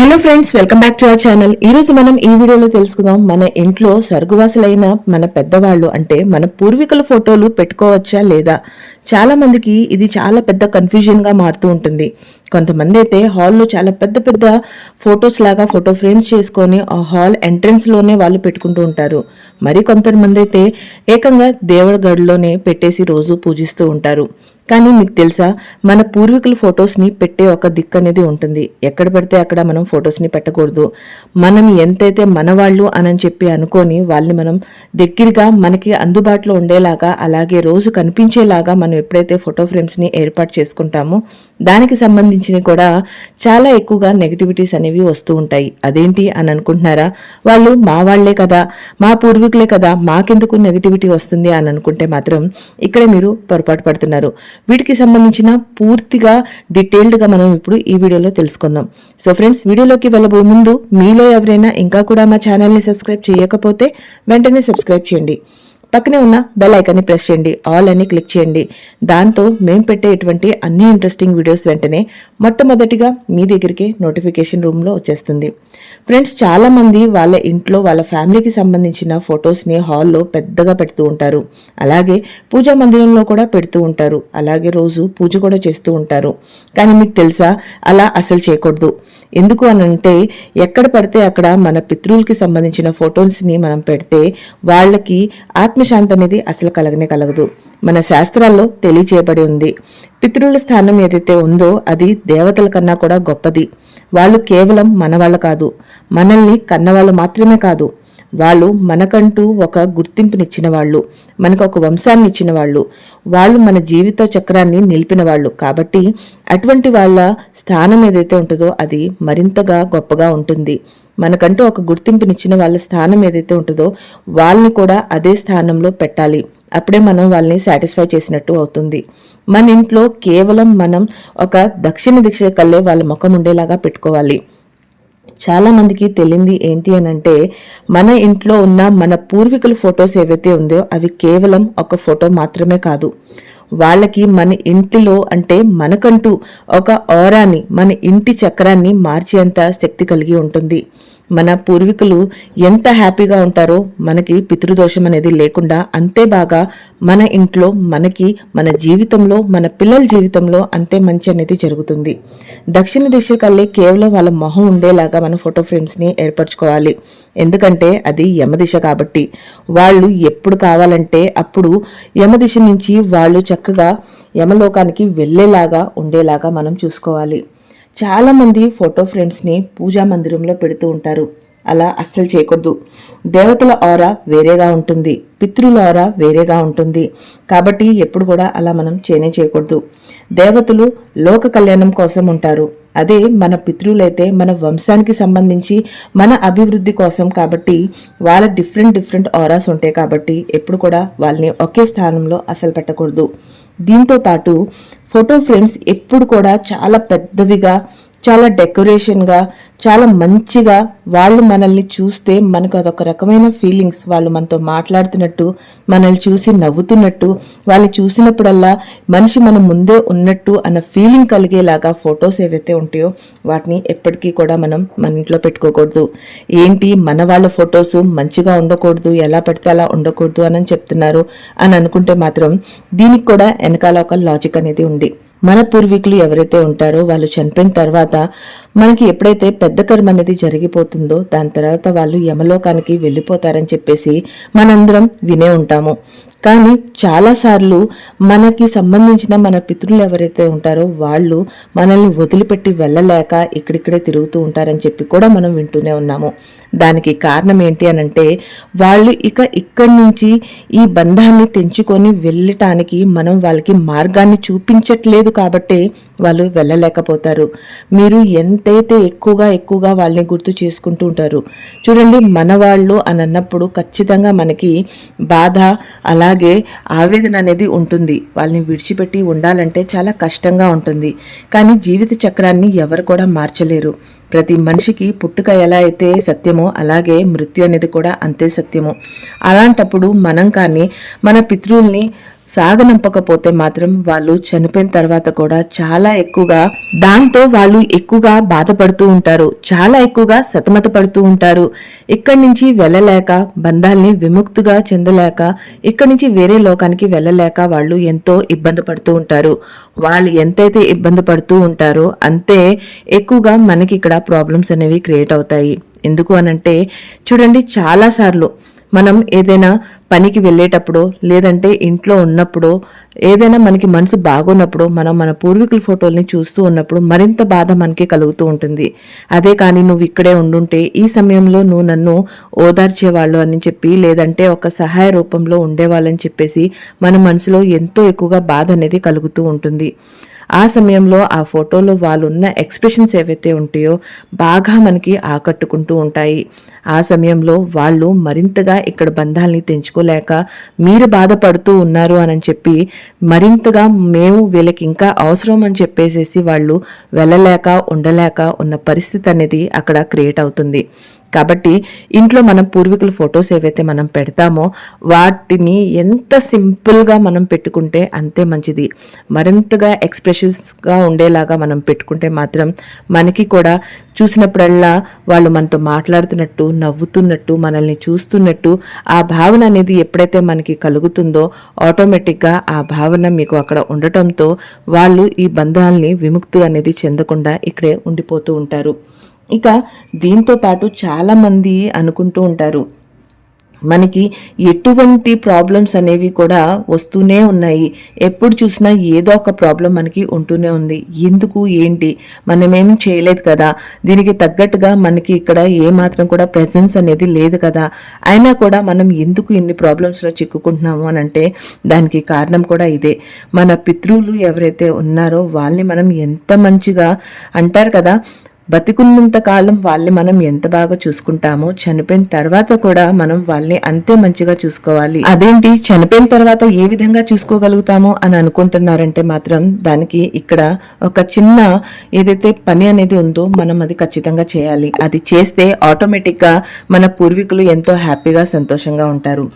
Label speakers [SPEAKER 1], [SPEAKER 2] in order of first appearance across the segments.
[SPEAKER 1] Hello friends welcome back to our channel ఈ రోజు మనం ఈ వీడియోలో తెలుసుకుందాం మన ఇంట్లో సరుగువాసులైన మన పెద్దవాళ్ళు అంటే మన పూర్వీకుల ఫోటోలు పెట్టుకోవచ్చా లేదా? చాలా మందికి ఇది చాలా పెద్ద కన్ఫ్యూజన్గా మారుతూ ఉంటుంది. కొంతమంది అయితే హాల్లో చాలా పెద్ద పెద్ద ఫొటోస్ లాగా ఫోటో ఫ్రేమ్స్ చేసుకొని ఆ హాల్ ఎంట్రన్స్లోనే వాళ్ళు పెట్టుకుంటూ ఉంటారు. మరి కొంతమంది అయితే ఏకంగా దేవుడి గడిలోనే పెట్టేసి రోజు పూజిస్తూ ఉంటారు. కానీ మీకు తెలుసా మన పూర్వీకుల ఫొటోస్ని పెట్టే ఒక దిక్కు అనేది ఉంటుంది. ఎక్కడ పెడితే అక్కడ మనం ఫొటోస్ని పెట్టకూడదు. మనం ఎంతైతే మన వాళ్ళు అని చెప్పి అనుకొని వాళ్ళని మనం దగ్గరగా మనకి అందుబాటులో ఉండేలాగా అలాగే రోజు కనిపించేలాగా మనం ఎప్పుడైతే ఫోటో ఫ్రేమ్స్ని ఏర్పాటు చేసుకుంటామో దానికి సంబంధించినవి కూడా చాలా ఎక్కువగా నెగటివిటీస్ అనేవి వస్తూ ఉంటాయి. అదేంటి అని అనుకుంటున్నారా? వాళ్ళు మా వాళ్ళే కదా మా పూర్వీకులే కదా మాకెందుకు నెగటివిటీ వస్తుంది అని అనుకుంటే మాత్రం ఇక్కడే మీరు పొరపాటు పడుతున్నారు. వీటికి సంబంధించిన పూర్తిగా డీటెయిల్డ్గా మనం ఇప్పుడు ఈ వీడియోలో తెలుసుకుందాం. సో ఫ్రెండ్స్ వీడియోలోకి వెళ్ళబోయే ముందు మీలో ఎవరైనా ఇంకా కూడా మా ఛానల్ని సబ్స్క్రైబ్ చేయకపోతే వెంటనే సబ్స్క్రైబ్ చేయండి. పక్కనే ఉన్న బెల్ ఐకాన్ని ప్రెస్ చేయండి. ఆల్ అని క్లిక్ చేయండి. దాంతో మేము పెట్టేటువంటి అన్ని ఇంట్రెస్టింగ్ వీడియోస్ వెంటనే మొట్టమొదటిగా మీ దగ్గరికి నోటిఫికేషన్ రూమ్లో వచ్చేస్తుంది. ఫ్రెండ్స్ చాలామంది వాళ్ళ ఇంట్లో వాళ్ళ ఫ్యామిలీకి సంబంధించిన ఫొటోస్ని హాల్లో పెద్దగా పెడుతూ ఉంటారు. అలాగే పూజా మందిరంలో కూడా పెడుతూ ఉంటారు. అలాగే రోజు పూజ కూడా చేస్తూ ఉంటారు. కానీ మీకు తెలుసా అలా అసలు చేయకూడదు. ఎందుకు అని అంటే ఎక్కడ పడితే అక్కడ మన పితృలకి సంబంధించిన ఫొటోస్ని మనం పెడితే వాళ్ళకి ఆత్మ ఆత్మశాంతి అనేది అసలు కలగనే కలగదు. మన శాస్త్రాల్లో తెలియచేయబడి ఉంది. పితృల స్థానం ఏదైతే ఉందో అది దేవతల కన్నా కూడా గొప్పది. వాళ్ళు కేవలం మనవాళ్ళు కాదు. మనల్ని కన్నవాళ్ళు మాత్రమే కాదు. వాళ్ళు మనకంటూ ఒక గుర్తింపునిచ్చిన వాళ్ళు మనకు ఒక వంశాన్ని ఇచ్చిన వాళ్ళు వాళ్ళు మన జీవిత చక్రాన్ని నిలిపిన వాళ్ళు కాబట్టి అటువంటి వాళ్ళ స్థానం ఏదైతే ఉంటుందో అది మరింతగా గొప్పగా ఉంటుంది. మనకంటూ ఒక గుర్తింపునిచ్చిన వాళ్ళ స్థానం ఏదైతే ఉంటుందో వాళ్ళని కూడా అదే స్థానంలో పెట్టాలి. అప్పుడే మనం వాళ్ళని సాటిస్ఫై చేసినట్టు అవుతుంది. మన ఇంట్లో కేవలం మనం ఒక దక్షిణ దిశ కల్లే వాళ్ళ ముఖం ఉండేలాగా పెట్టుకోవాలి. చాలా మందికి తెలియంది ఏంటి అని అంటే మన ఇంట్లో ఉన్న మన పూర్వీకుల ఫొటోస్ ఏవైతే ఉందో అవి కేవలం ఒక ఫోటో మాత్రమే కాదు. వాళ్ళకి మన ఇంటిలో అంటే మనకంటూ ఒక ఓరాని మన ఇంటి చక్రాన్ని మార్చేంత శక్తి కలిగి ఉంటుంది. మన పూర్వీకులు ఎంత హ్యాపీగా ఉంటారో మనకి పితృదోషం అనేది లేకుండా అంతే బాగా మన ఇంట్లో మనకి మన జీవితంలో మన పిల్లల జీవితంలో అంతే మంచి అనేది జరుగుతుంది. దక్షిణ దిశ కల్లే కేవలం వాళ్ళ మొహం ఉండేలాగా మన ఫోటో ఫ్రేమ్స్ని ఏర్పరచుకోవాలి. ఎందుకంటే అది యమదిశ కాబట్టి. వాళ్ళు ఎప్పుడు కావాలంటే అప్పుడు యమదిశ నుంచి వాళ్ళు చక్కగా యమలోకానికి వెళ్ళేలాగా ఉండేలాగా మనం చూసుకోవాలి. చాలామంది ఫోటో ఫ్రేమ్స్ని పూజా మందిరంలో పెడుతూ ఉంటారు. అలా అస్సలు చేయకూడదు. దేవతల ఆర వేరేగా ఉంటుంది. పితృల ఆర వేరేగా ఉంటుంది. కాబట్టి ఎప్పుడు కూడా అలా మనం చేయనే చేయకూడదు. దేవతలు లోక కళ్యాణం కోసం ఉంటారు. అదే మన పితృలైతే మన వంశానికి సంబంధించి మన అభివృద్ధి కోసం కాబట్టి వాళ్ళ డిఫరెంట్ డిఫరెంట్ ఆరాస్ ఉంటాయి కాబట్టి ఎప్పుడు కూడా వాళ్ళని ఒకే స్థానంలో అసలు పెట్టకూడదు. దీంతో పాటు ఫోటో ఫ్రేమ్స్ ఎప్పుడు కూడా చాలా పెద్దవిగా చాలా డెకరేషన్గా చాలా మంచిగా వాళ్ళు మనల్ని చూస్తే మనకు అదొక రకమైన ఫీలింగ్స్ వాళ్ళు మనతో మాట్లాడుతున్నట్టు మనల్ని చూసి నవ్వుతున్నట్టు వాళ్ళు చూసినప్పుడల్లా మనిషి మన ముందే ఉన్నట్టు అన్న ఫీలింగ్ కలిగేలాగా ఫొటోస్ ఏవైతే ఉంటాయో వాటిని ఎప్పటికీ కూడా మనం మన ఇంట్లో పెట్టుకోకూడదు. ఏంటి మన వాళ్ళ ఫొటోస్ మంచిగా ఉండకూడదు ఎలా పడితే అలా ఉండకూడదు అని చెప్తున్నారు అని అనుకుంటే మాత్రం దీనికి కూడా వెనకాల ఒక లాజిక్ అనేది ఉంది. మన పూర్వీకులు ఎవరైతే ఉంటారో వాళ్ళు చనిపోయిన తర్వాత మనకి ఎప్పుడైతే పెద్ద కర్మ అనేది జరిగిపోతుందో దాని తర్వాత వాళ్ళు యమలోకానికి వెళ్ళిపోతారని చెప్పేసి మనందరం వినే ఉంటాము. కానీ చాలాసార్లు మనకి సంబంధించిన మన పితృలు ఎవరైతే ఉంటారో వాళ్ళు మనల్ని వదిలిపెట్టి వెళ్ళలేక ఇక్కడిక్కడే తిరుగుతూ ఉంటారని చెప్పి కూడా మనం వింటూనే ఉన్నాము. దానికి కారణం ఏంటి అని అంటే వాళ్ళు ఇక ఇక్కడి నుంచి ఈ బంధాన్ని తెంచుకొని వెళ్ళటానికి మనం వాళ్ళకి మార్గాన్ని చూపించట్లేదు కాబట్టి వాళ్ళు వెళ్ళలేకపోతారు. మీరు ఎంతైతే ఎక్కువగా ఎక్కువగా వాళ్ళని గుర్తు చేసుకుంటూ ఉంటారు. చూడండి మన వాళ్ళు అని అన్నప్పుడు ఖచ్చితంగా మనకి బాధ అలాగే ఆవేదన అనేది ఉంటుంది. వాళ్ళని విడిచిపెట్టి ఉండాలంటే చాలా కష్టంగా ఉంటుంది. కానీ జీవిత చక్రాన్ని ఎవరు కూడా మార్చలేరు. ప్రతి మనిషికి పుట్టుక ఎలా అయితే సత్యమో అలాగే మృత్యు అనేది కూడా అంతే సత్యము. అలాంటప్పుడు మనం కానీ మన పితృల్ని సాగనంపకపోతే మాత్రం వాళ్ళు చనిపోయిన తర్వాత కూడా చాలా ఎక్కువగా దాంతో వాళ్ళు ఎక్కువగా బాధపడుతూ ఉంటారు. చాలా ఎక్కువగా సతమత పడుతూ ఉంటారు. ఇక్కడి నుంచి వెళ్ళలేక బంధాల్ని విముక్తిగా చెందలేక ఇక్కడి నుంచి వేరే లోకానికి వెళ్ళలేక వాళ్ళు ఎంతో ఇబ్బంది పడుతూ ఉంటారు. వాళ్ళు ఎంతైతే ఇబ్బంది పడుతూ ఉంటారో అంతే ఎక్కువగా మనకి ఇక్కడ ప్రాబ్లమ్స్ అనేవి క్రియేట్ అవుతాయి. ఎందుకు అనంటే చూడండి చాలాసార్లు మనం ఏదైనా పనికి వెళ్ళేటప్పుడు లేదంటే ఇంట్లో ఉన్నప్పుడు ఏదైనా మనకి మనసు బాగున్నప్పుడు మనం మన పూర్వీకుల ఫోటోల్ని చూస్తూ ఉన్నప్పుడు మరింత బాధ మనకి కలుగుతూ ఉంటుంది. అదే కానీ నువ్వు ఇక్కడే ఉండుంటే ఈ సమయంలో నువ్వు నన్ను ఓదార్చేవాళ్ళు అని చెప్పి లేదంటే ఒక సహాయ రూపంలో ఉండేవాళ్ళని చెప్పేసి మన మనసులో ఎంతో ఎక్కువగా బాధ అనేది కలుగుతూ ఉంటుంది. ఆ సమయంలో ఆ ఫోటోలో వాళ్ళు ఉన్న ఎక్స్ప్రెషన్స్ ఏవైతే ఉంటాయో బాగా మనకి ఆకట్టుకుంటూ ఉంటాయి. ఆ సమయంలో వాళ్ళు మరింతగా ఇక్కడ బంధాల్ని తెంచుకోలేక మీరు బాధపడుతూ ఉన్నారు అని చెప్పి మరింతగా మేము వీళ్ళకి ఇంకా అవసరం అని చెప్పేసేసి వాళ్ళు వెళ్ళలేక ఉండలేక ఉన్న పరిస్థితి అనేది అక్కడ క్రియేట్ అవుతుంది. కాబట్టి ఇంట్లో మనం పూర్వీకుల ఫొటోస్ ఏవైతే మనం పెడతామో వాటిని ఎంత సింపుల్గా మనం పెట్టుకుంటే అంతే మంచిది. మరింతగా ఎక్స్ప్రెషన్స్గా ఉండేలాగా మనం పెట్టుకుంటే మాత్రం మనకి కూడా చూసినప్పుడల్లా వాళ్ళు మనతో మాట్లాడుతున్నట్టు నవ్వుతున్నట్టు మనల్ని చూస్తున్నట్టు ఆ భావన అనేది ఎప్పుడైతే మనకి కలుగుతుందో ఆటోమేటిక్గా ఆ భావన మీకు అక్కడ ఉండటంతో వాళ్ళు ఈ బంధాలని విముక్తి అనేది చెందకుండా ఇక్కడే ఉండిపోతూ ఉంటారు. ఇక దీంతో పాటు చాలామంది అనుకుంటూ ఉంటారు మనకి ఎటువంటి ప్రాబ్లమ్స్ అనేవి కూడా వస్తూనే ఉన్నాయి. ఎప్పుడు చూసినా ఏదో ఒక ప్రాబ్లం మనకి ఉంటూనే ఉంది. ఎందుకు? ఏంటి? మనమేం చేయలేదు కదా? దీనికి తగ్గట్టుగా మనకి ఇక్కడ ఏ మాత్రం కూడా ప్రెజెన్స్ అనేది లేదు కదా? అయినా కూడా మనం ఎందుకు ఇన్ని ప్రాబ్లమ్స్లో చిక్కుకుంటున్నాము అని అంటే దానికి కారణం కూడా ఇదే. మన పితృలు ఎవరైతే ఉన్నారో వాళ్ళని మనం ఎంత మంచిగా అంటారు కదా? బతికున్నంత కాలం వాళ్ళని మనం ఎంత బాగా చూసుకుంటామో చనిపోయిన తర్వాత కూడా మనం వాళ్ళని అంతే మంచిగా చూసుకోవాలి. అదేంటి? చనిపోయిన తర్వాత ఏ విధంగా చూసుకోగలుగుతామో అని అనుకుంటున్నారంటే మాత్రం దానికి ఇక్కడ ఒక చిన్న ఏదైతే పని అనేది ఉందో మనం అది ఖచ్చితంగా చేయాలి. అది చేస్తే ఆటోమేటిక్గా మన పూర్వీకులు ఎంతో హ్యాపీగా సంతోషంగా ఉంటారు.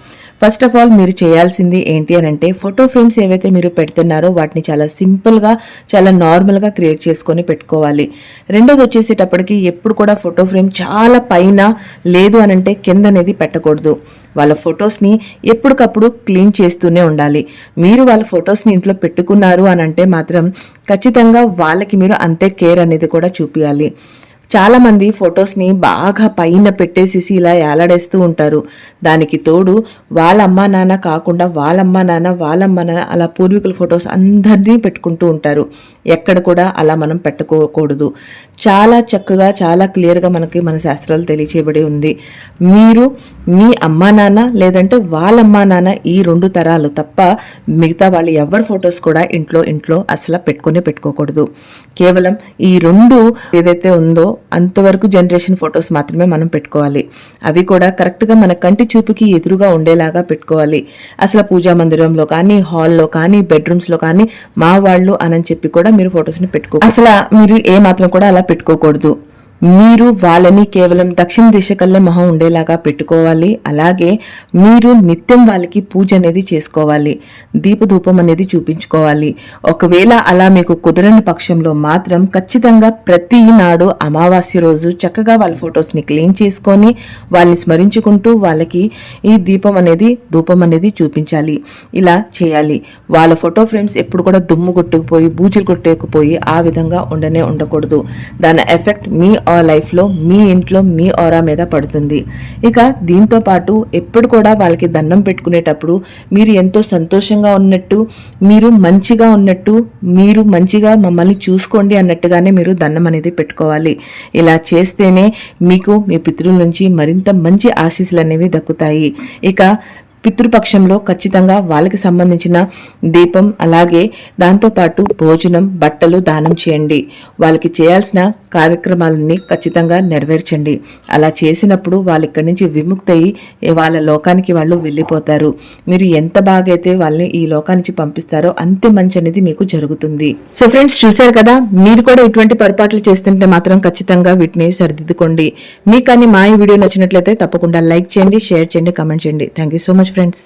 [SPEAKER 1] ఫస్ట్ ఆఫ్ ఆల్ మీరు చేయాల్సింది ఏంటి అని అంటే ఫోటో ఫ్రేమ్స్ ఏవైతే మీరు పెడుతున్నారో వాటిని చాలా సింపుల్గా చాలా నార్మల్గా క్రియేట్ చేసుకొని పెట్టుకోవాలి. రెండోది వచ్చేసేటప్పటికి ఎప్పుడు కూడా ఫోటో ఫ్రేమ్ చాలా పైన లేదు అని అంటే కింద అనేది పెట్టకూడదు. వాళ్ళ ఫొటోస్ని ఎప్పటికప్పుడు క్లీన్ చేస్తూనే ఉండాలి. మీరు వాళ్ళ ఫొటోస్ని ఇంట్లో పెట్టుకున్నారు అని అంటే మాత్రం ఖచ్చితంగా వాళ్ళకి మీరు అంతే కేర్ అనేది కూడా చూపించాలి చాలామంది ఫొటోస్ని బాగా పైన పెట్టేసేసి ఇలా ఏలాడేస్తూ ఉంటారు. దానికి తోడు వాళ్ళ అమ్మా నాన్న కాకుండా వాళ్ళమ్మ నాన్న వాళ్ళమ్మ నాన్న అలా పూర్వీకుల ఫొటోస్ అందరినీ పెట్టుకుంటూ ఉంటారు. ఎక్కడ కూడా అలా మనం పెట్టుకోకూడదు. చాలా చక్కగా చాలా క్లియర్గా మనకి మన శాస్త్రాలు తెలియచేయబడి ఉంది. మీరు మీ అమ్మా నాన్న లేదంటే వాళ్ళమ్మా నాన్న ఈ రెండు తరాలు తప్ప మిగతా వాళ్ళు ఎవరి ఫొటోస్ కూడా ఇంట్లో ఇంట్లో అసలు పెట్టుకునే పెట్టుకోకూడదు. కేవలం ఈ రెండు ఏదైతే ఉందో అంతవరకు జనరేషన్ ఫొటోస్ మాత్రమే మనం పెట్టుకోవాలి. అవి కూడా కరెక్ట్గా మన కంటి చూపుకి ఎదురుగా ఉండేలాగా పెట్టుకోవాలి. అసలు పూజా మందిరంలో కానీ హాల్లో కానీ బెడ్రూమ్స్లో కానీ మా వాళ్ళు అని చెప్పి కూడా మీరు ఫొటోస్ని పెట్టుకో అసలు మీరు ఏ మాత్రం కూడా అలా పెట్టుకోకూడదు. మీరు వాళ్ళని కేవలం దక్షిణ దిశ కల్లే మొహం ఉండేలాగా పెట్టుకోవాలి. అలాగే మీరు నిత్యం వాళ్ళకి పూజ అనేది చేసుకోవాలి. దీపధూపం అనేది చూపించుకోవాలి. ఒకవేళ అలా మీకు కుదరని పక్షంలో మాత్రం ఖచ్చితంగా ప్రతి నాడు అమావాస్య రోజు చక్కగా వాళ్ళ ఫొటోస్ని క్లీన్ చేసుకొని వాళ్ళని స్మరించుకుంటూ వాళ్ళకి ఈ దీపం అనేది ధూపం అనేది చూపించాలి. ఇలా చేయాలి. వాళ్ళ ఫోటో ఫ్రేమ్స్ ఎప్పుడు కూడా దుమ్ము కొట్టుకుపోయి బూజులు కొట్టేకపోయి ఆ విధంగా ఉండనే ఉండకూడదు. దాని ఎఫెక్ట్ మీ ఆ లైఫ్లో మీ ఇంట్లో మీ ఓరా మీద పడుతుంది. ఇక దీంతో పాటు ఎప్పుడు కూడా వాళ్ళకి దండం పెట్టుకునేటప్పుడు మీరు ఎంతో సంతోషంగా ఉన్నట్టు మీరు మంచిగా ఉన్నట్టు మీరు మంచిగా మమ్మల్ని చూసుకోండి అన్నట్టుగానే మీరు దండం అనేది పెట్టుకోవాలి. ఇలా చేస్తేనే మీకు మీ పితృల నుంచి మరింత మంచి ఆశీస్సులు అనేవి దక్కుతాయి. ఇక పితృపక్షంలో ఖచ్చితంగా వాళ్ళకి సంబంధించిన దీపం అలాగే దాంతోపాటు భోజనం బట్టలు దానం చేయండి. వాళ్ళకి చేయాల్సిన కార్యక్రమాలన్నీ ఖచ్చితంగా నెరవేర్చండి. అలా చేసినప్పుడు వాళ్ళు ఇక్కడి నుంచి విముక్తయి వాళ్ళ లోకానికి వాళ్ళు వెళ్ళిపోతారు. మీరు ఎంత బాగా అయితే వాళ్ళని ఈ లోకానికి పంపిస్తారో అంతే మంచి అనేది మీకు జరుగుతుంది. సో ఫ్రెండ్స్ చూశారు కదా మీరు కూడా ఇటువంటి పొరపాట్లు చేస్తుంటే మాత్రం ఖచ్చితంగా వీటిని సరిదిద్దుకోండి. మీకు కానీ మా ఈ వీడియో నచ్చినట్లయితే తప్పకుండా లైక్ చేయండి షేర్ చేయండి కమెంట్ చేయండి. Thank you so much friends